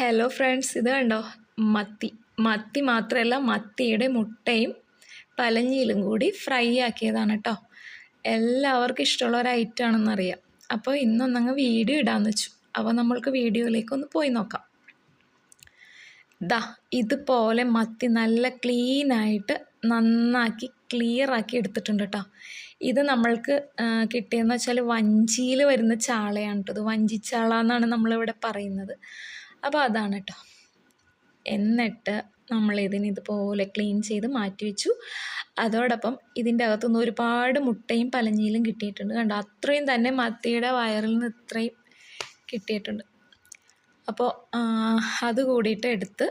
Hello friends ഇത് കണ്ടോ? മത്തി. മത്തി മാത്രമല്ല മത്തിയുടെ മുട്ടയും പലഞ്ഞിയിലും കൂടി ഫ്രൈ ആക്കിയതാണ് കേട്ടോ എല്ലാവർക്കും ഇഷ്ടമുള്ള ഒരു ഐറ്റം ആണെന്നറിയാം അപ്പോൾ ഇന്നൊന്നങ്ങ് വീഡിയോ ഇടാമെന്ന് വെച്ചു. അപ്പോൾ നമ്മൾക്ക് വീഡിയോയിലേക്ക് ഒന്ന് പോയി നോക്കാം. ദാ ഇതുപോലെ മത്തി നല്ല ക്ലീനായിട്ട് നന്നാക്കി ക്ലിയർ ആക്കി എടുത്തിട്ടുണ്ട് കേട്ടോ ഇത് നമ്മൾക്ക് കിട്ടിയെന്ന് വെച്ചാൽ വഞ്ചിയിൽ വരുന്ന ചാളയാണ് കേട്ടോ ഇത്. വഞ്ചിച്ചാള എന്നാണ് നമ്മളിവിടെ പറയുന്നത്. അപ്പോൾ അതാണ് കേട്ടോ എന്നിട്ട് നമ്മൾ ഇതിന് ഇതുപോലെ ക്ലീൻ ചെയ്ത് മാറ്റി വെച്ചു. അതോടൊപ്പം ഇതിന്റെ അകത്തുനിന്ന് ഒരുപാട് മുട്ടയും പലഞ്ഞീലും കിട്ടിയിട്ടുണ്ട്. കണ്ടോ? അത്രയും തന്നെ മത്തിയുടെ വയറിൽ നിന്ന് ഇത്രയും കിട്ടിയിട്ടുണ്ട്. അപ്പോൾ അത് കൂടിയിട്ട് എടുത്ത്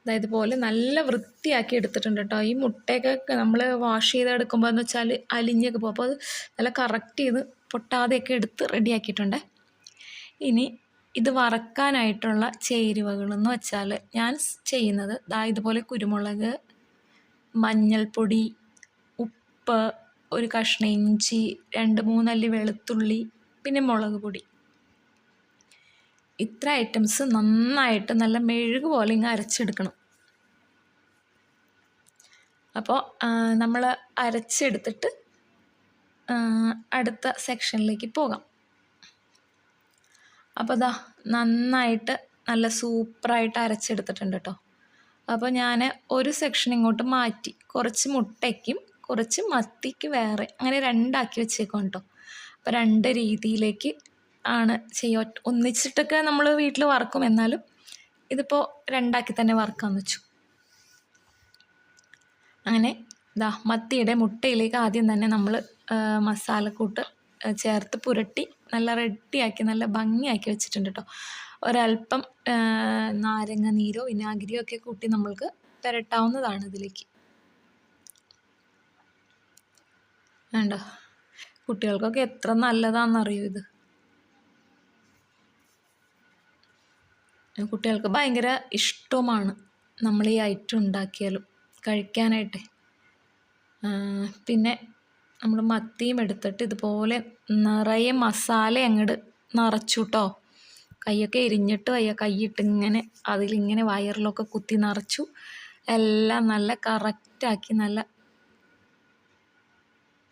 അതായത് പോലെ നല്ല വൃത്തിയാക്കി എടുത്തിട്ടുണ്ട് കേട്ടോ ഈ മുട്ടയൊക്കെ നമ്മൾ വാഷ് ചെയ്തെടുക്കുമ്പോൾ എന്ന് വെച്ചാൽ അലിഞ്ഞൊക്കെ പോകും. അപ്പോൾ അത് നല്ല കറക്റ്റ് ചെയ്ത് പൊട്ടാതെയൊക്കെ എടുത്ത് റെഡിയാക്കിയിട്ടുണ്ട് ഇനി ഇത് വറക്കാനായിട്ടുള്ള ചേരുവകളെന്ന് വെച്ചാൽ ഞാൻ ചെയ്യുന്നത് ദാ ഇതുപോലെ കുരുമുളക് മഞ്ഞൾപ്പൊടി ഉപ്പ് ഒരു കഷ്ണം ഇഞ്ചി രണ്ട് മൂന്നല്ലി വെളുത്തുള്ളി പിന്നെ മുളക് പൊടി. ഇത്ര ഐറ്റംസ് നന്നായിട്ട് നല്ല മെഴുക് പോലെ ഇങ്ങ് അരച്ചെടുക്കണം. അപ്പോൾ നമ്മൾ അരച്ചെടുത്തിട്ട് അടുത്ത സെക്ഷനിലേക്ക് പോകാം. അപ്പോൾ ഇതാ നന്നായിട്ട് നല്ല സൂപ്പറായിട്ട് അരച്ചെടുത്തിട്ടുണ്ട് കേട്ടോ അപ്പോൾ ഞാൻ ഒരു സെക്ഷൻ ഇങ്ങോട്ട് മാറ്റി. കുറച്ച് മുട്ടയ്ക്കും കുറച്ച് മത്തിക്ക് വേറെ അങ്ങനെ രണ്ടാക്കി വെച്ചേക്കും കേട്ടോ അപ്പോൾ രണ്ട് രീതിയിലേക്ക് ആണ് ചെയ്യുക. ഒന്നിച്ചിട്ടൊക്കെ നമ്മൾ വീട്ടിൽ വറക്കും. എന്നാലും ഇതിപ്പോൾ രണ്ടാക്കി തന്നെ വറക്കാമെന്ന് വെച്ചു. അങ്ങനെ ഇതാ മത്തിയുടെ മുട്ടയിലേക്ക് ആദ്യം തന്നെ നമ്മൾ മസാലക്കൂട്ട് ചേർത്ത് പുരട്ടി നല്ല റെഡിയാക്കി നല്ല ഭംഗിയാക്കി വെച്ചിട്ടുണ്ട് കേട്ടോ ഒരല്പം നാരങ്ങ നീരോ വിനാഗിരിയോ ഒക്കെ കൂട്ടി നമ്മൾക്ക് പുരട്ടാവുന്നതാണ് ഇതിലേക്ക്. വേണ്ട കുട്ടികൾക്കൊക്കെ എത്ര നല്ലതാണെന്നറിയോ ഇത്? കുട്ടികൾക്ക് ഭയങ്കര ഇഷ്ടവുമാണ് നമ്മൾ ഈ ഐറ്റം ഉണ്ടാക്കിയാലും കഴിക്കാനായിട്ട്. പിന്നെ നമ്മൾ മത്തിയും എടുത്തിട്ട് ഇതുപോലെ നിറയെ മസാല അങ്ങോട്ട് നിറച്ചു കേട്ടോ കൈയൊക്കെ എരിഞ്ഞിട്ട് വയ്യ. കൈയിട്ട് ഇങ്ങനെ അതിലിങ്ങനെ വയറിലൊക്കെ കുത്തി നിറച്ചു. എല്ലാം നല്ല കറക്റ്റാക്കി നല്ല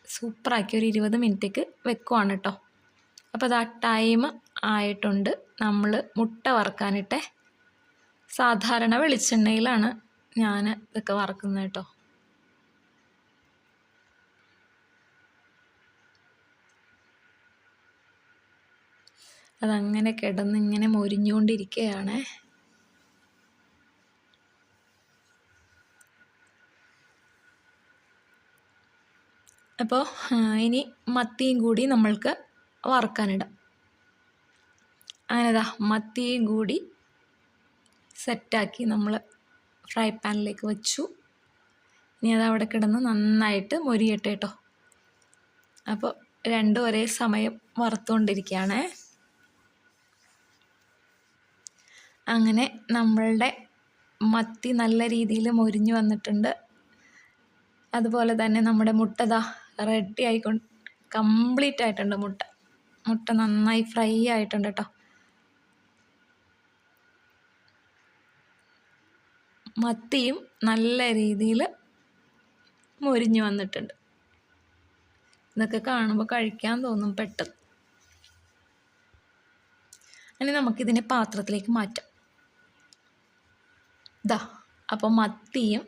സൂപ്പറാക്കി ഒരു ഇരുപത് മിനിറ്റേക്ക് വെക്കുവാണ് കേട്ടോ അപ്പോൾ അത് ആ ടൈം ആയിട്ടുണ്ട്. നമ്മൾ മുട്ട വറക്കാനിട്ടെ. സാധാരണ വെളിച്ചെണ്ണയിലാണ് ഞാൻ ഇതൊക്കെ വറക്കുന്നത് കേട്ടോ അതങ്ങനെ കിടന്നിങ്ങനെ മൊരിഞ്ഞുകൊണ്ടിരിക്കുകയാണ് അപ്പോൾ ഇനി മത്തിയും കൂടി നമ്മൾക്ക് വറുക്കാനിടാം. അങ്ങനെതാ മത്തിയും കൂടി സെറ്റാക്കി നമ്മൾ ഫ്രൈ പാനിലേക്ക് വെച്ചു. ഇനി അത് അവിടെ കിടന്ന് നന്നായിട്ട് മൊരിയട്ടെ കേട്ടോ അപ്പോൾ രണ്ടും ഒരേ സമയം വറുത്തുകൊണ്ടിരിക്കുകയാണേ. അങ്ങനെ നമ്മളുടെ മത്തി നല്ല രീതിയിൽ മൊരിഞ്ഞു വന്നിട്ടുണ്ട്. അതുപോലെ തന്നെ നമ്മുടെ മുട്ട മുട്ടതാ റെഡി ആയിക്കൊണ്ട് കംപ്ലീറ്റ് ആയിട്ടുണ്ട് മുട്ട. മുട്ട നന്നായി ഫ്രൈ ആയിട്ടുണ്ട് കേട്ടോ മത്തിയും നല്ല രീതിയിൽ മൊരിഞ്ഞു വന്നിട്ടുണ്ട്. ഇതൊക്കെ കാണുമ്പോൾ കഴിക്കാൻ തോന്നും പെട്ടെന്ന്. ഇനി നമുക്കിതിനെ പാത്രത്തിലേക്ക് മാറ്റാം. ഇതാ അപ്പോൾ മത്തിയും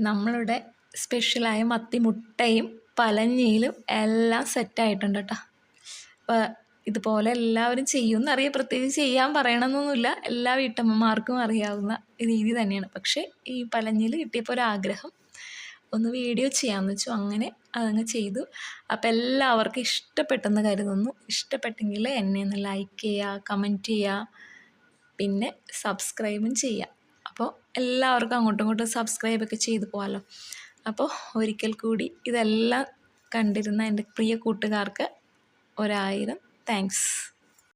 നമ്മളുടെ സ്പെഷ്യലായ മത്തി മുട്ടയും പലഞ്ഞിയിലും എല്ലാം സെറ്റായിട്ടുണ്ട് കേട്ടോ അപ്പോൾ ഇതുപോലെ എല്ലാവരും ചെയ്യുമെന്നറിയാം പ്രത്യേകിച്ച് ചെയ്യാൻ പറയണമെന്നൊന്നുമില്ല. എല്ലാ വീട്ടമ്മമാർക്കും അറിയാവുന്ന രീതി തന്നെയാണ്. പക്ഷേ ഈ പലഞ്ഞിൽ കിട്ടിയപ്പോൾ ഒരാഗ്രഹം. ഒന്ന് വീഡിയോ ചെയ്യാമെന്ന് വെച്ചു. അങ്ങനെ അതങ്ങ് ചെയ്തു. അപ്പോൾ എല്ലാവർക്കും ഇഷ്ടപ്പെട്ടെന്ന് കരുതുന്നു. ഇഷ്ടപ്പെട്ടെങ്കിൽ എന്നെ ഒന്ന് ലൈക്ക് ചെയ്യുക കമന്റ് ചെയ്യുക. പിന്നെ സബ്സ്ക്രൈബും ചെയ്യുക എല്ലാവർക്കും അങ്ങോട്ടും ഇങ്ങോട്ടും സബ്സ്ക്രൈബൊക്കെ ചെയ്തു പോകാമല്ലോ അപ്പോൾ ഒരിക്കൽ കൂടി ഇതെല്ലാം കണ്ടിരുന്ന എന്റെ പ്രിയ കൂട്ടുകാർക്ക് ഒരായിരം താങ്ക്സ്